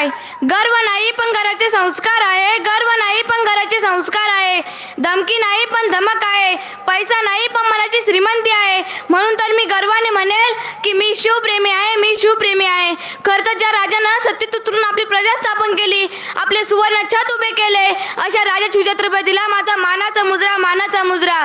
काय गर्व नाही पण घराचे संस्कार आहे. गर्व नाही पण घराचे संस्कार आहे. धमकी नाही पण धमक आहे. पैसा नाही पण मनाची श्रीमंती आहे. म्हणून तर मी गर्वाने म्हणेल की मी शिवप्रेमी आहे मी शिवप्रेमी आहे. खरं तर ज्या राजानं सत्तेत उतरून आपली प्रजा स्थापन केली आपले सुवर्ण छत उभे केले अशा राजा छत्रपतीला माझा मानाचा मुद्रा मानाचा मुद्रा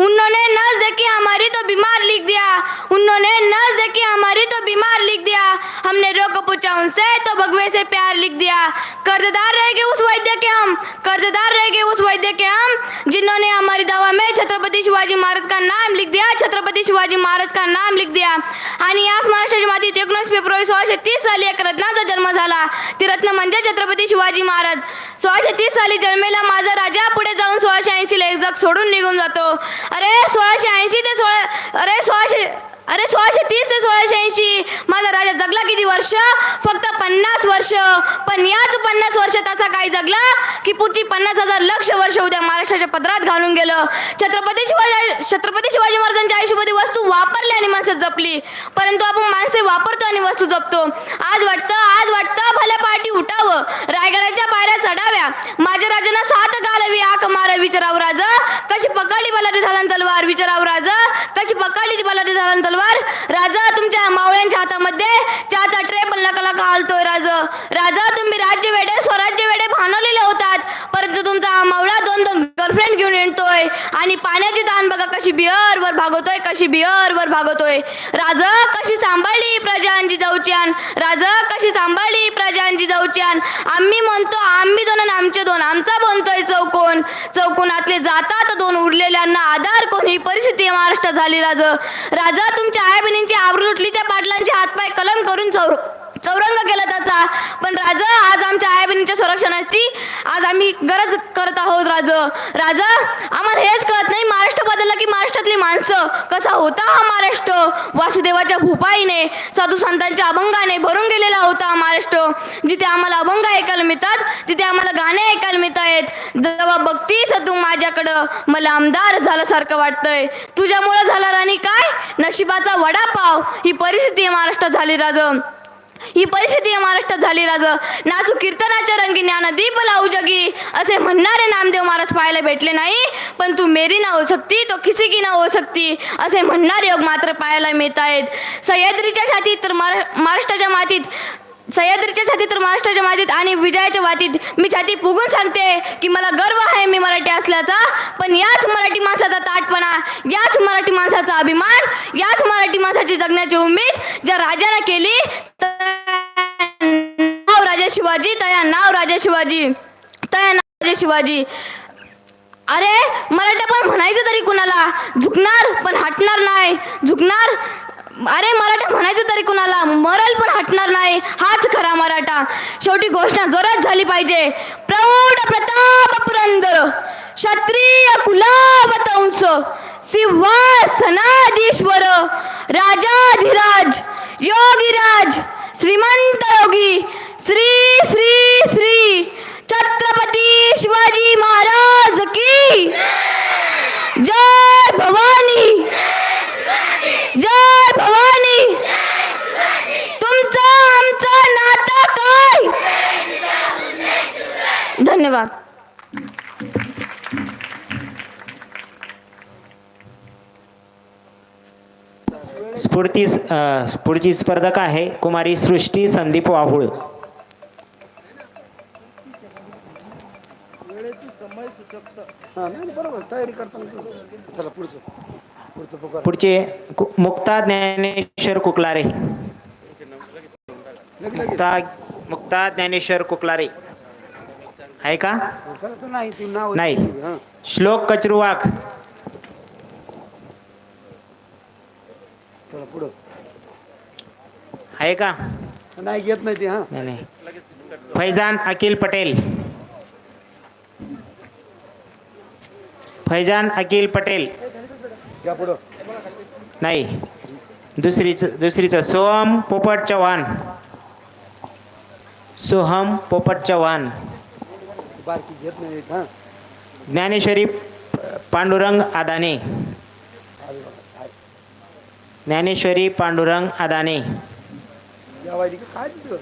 उन्होंने नज देखी हमारी तो बीमार लिख दिया। उन्होंने नज देखी हमारी तो बीमार लिख दिया। हमने रोक पूछा उनसे तो भगवे से प्यार लिख दिया। कर्जदार रह गए उस वैद्य के हम। कर्जदार रह गए उस वैद्य के हम जिन्होंने हमारी दवा में छत्रपती शिवाजी महाराज का नाम लिख दिया छत्रपती शिवाजी महाराज का नाम लिख दिया। आणि याच महाराष्ट्राच्या मातीत एकोणीस फेब्रुवारी सोळाशे तीस साली एक रत्नाचा जन्म झाला ती रत्न म्हणजे छत्रपती शिवाजी महाराज। सोळाशे तीस साली जन्मेला माझा राजा पुढे जाऊन सोळाशे ऐंशी ला जग सोडून निघून जातो. अरे सोळाशे ऐंशी ते सोळा अरे सोळाशे अरे सोळाशे तीस ते सोळाशे ऐंशी. माझा राजा जगला किती वर्ष? फक्त पन्नास वर्ष. पण याच पन्नास वर्षात असा काही जगला की पुढची पन्नास हजार लक्ष वर्ष उद्या महाराष्ट्राच्या पदरात घालून गेलं. छत्रपती शिवाजी छत्रपती शिवाजी महाराजांच्या आयुष्यामध्ये वस्तू वापरली आणि माणसं जपली. परंतु आपण माणसे वापरतो आणि वस्तू जपतो. आज वाटतं आज वाटतं भल्या पाठी उठावं. रायगडाच्या पायऱ्या चढाव्या. माझ्या राजांना सात घालावी आक मारा विचारावं राजा. मला ते झाला तलवार? विचाराव राजा. कशी पकडली ती ते झाला तलवार? राजा तुमच्या मावळ्यांच्या हातामध्ये चहाचा ट्रे पण लका घालतोय राजा. राजा तुम्ही राज्य वेडेस स्वराज्य वेडे भानवलेले होतात परंतु तुमचा हा मावळा दोन दोन गर्लफ्रेंड घेऊन येतोय. आणि पाण्याची दान बघा कशी बिअर वर भागवतोय कशी बिअर वर भागवतोय. राज कशी सांभाळली प्रजांची जाऊच्यान? राज कशी सांभाळली प्रजांची जाऊच्यान? आम्ही म्हणतो आम्ही दोन आणि आमचे दोन. आमचा बनतोय चौकोन. चौकोनातले जातात दोन उरलेल्यांना आधार कोण? ही परिस्थिती महाराष्ट्रात झाली राज राजा तुमच्या आई बहिणींची आबरू लुटली त्या पाटलांचे हातपाय कलम करून चौर चौरंग केला त्याचा. पण राजा आज आमच्या आई बहिणीच्या संरक्षणाची आज आम्ही गरज करत आहोत राज. राजा आम्हाला हेच कळत नाही महाराष्ट्र बदलला की महाराष्ट्रातली माणसं कसा होता हा महाराष्ट्र? वासुदेवाच्या भूपाईने साधू संतांच्या अभंगाने भरून गेलेला होता हा महाराष्ट्र. जिथे आम्हाला अभंग ऐकायला मिळतात तिथे आम्हाला गाणे ऐकायला मिळत आहेत जेव्हा बघतीस तू माझ्याकडं मला आमदार झाल्यासारखं वाटतंय. तुझ्यामुळं झाला राणी काय? नशिबाचा वडापाव. ही परिस्थिती महाराष्ट्रात झाली राज. ही परिस्थिती आहे महाराष्ट्रात झाली राज नाचू कीर्तनाच्या रंगी ज्ञान दीप लावू जगी. असे म्हणणारे नामदेव महाराज पाहायला भेटले नाही. पण तू मेरी ना हो सकती तो किसी की ना हो सकती असे म्हणणारे योग मात्र पाहायला मिळत आहेत. सह्याद्रीच्या छातीत तर महाराष्ट्राच्या मातीत सह्याद्रीच्या छातीत तर महाराष्ट्राच्या मातीत आणि विजयाच्या मातीत मी छाती फुगून सांगते की मला गर्व आहे मी मराठी असल्याचा. पण याच मराठी माणसाचा ताटपणा याच मराठी माणसाचा अभिमान याच मराठी माणसाची जगण्याची उमेद ज्या राजानं केली तर राजा शिवाजी तया नाव राजा शिवाजी तया नाव राजा शिवाजी. अरे मराठा पण म्हणायचं तरी कुणाला? झुकणार पण हटणार नाही. झुकणार अरे मराठा म्हणायचं तरी कुणाला? मरल पण हटणार नाही. हाच खरा मराठा. शेवटी घोषणा जोरात झाली पाहिजे. प्रौढ प्रताप पुरंदर क्षत्रिय कुलावतंस सिंहासनाधीश्वर राजाधिराज योगीराज श्रीमंत योगी श्री श्री श्री छत्रपती शिवाजी महाराज की जय भवानी। जय भवानी। तुमचं आमचं नातं काय? धन्यवाद. स्फूर्ती पुढची स्पर्धक आहे कुमारी सृष्टी संदीप वाहुळ. हा नाही बरोबर तयारी करताना तसं. चला पुढचं पुढचं तो करा. पुढचे कु- मुक्ता ज्ञानेश्वर कुकलारे लगे लगे मुक्ता मुक्ता ज्ञानेश्वर कुकलारे आहे का चला नाही तू नाव नाही. हा. श्लोक कचरुवाक चला पुढं आहे का नाही घेत नाही ते हा नाही नाही फैजान अकिल पटेल फैजान अकिल पटेल. नाही. दुसरीच दुसरीचं. सोहम पोपट चव्हाण. सोहम पोपट चव्हाण. ज्ञानेश्वरी पांडुरंग आदाने ज्ञानेश्वरी पांडुरंग आदाने तिथं?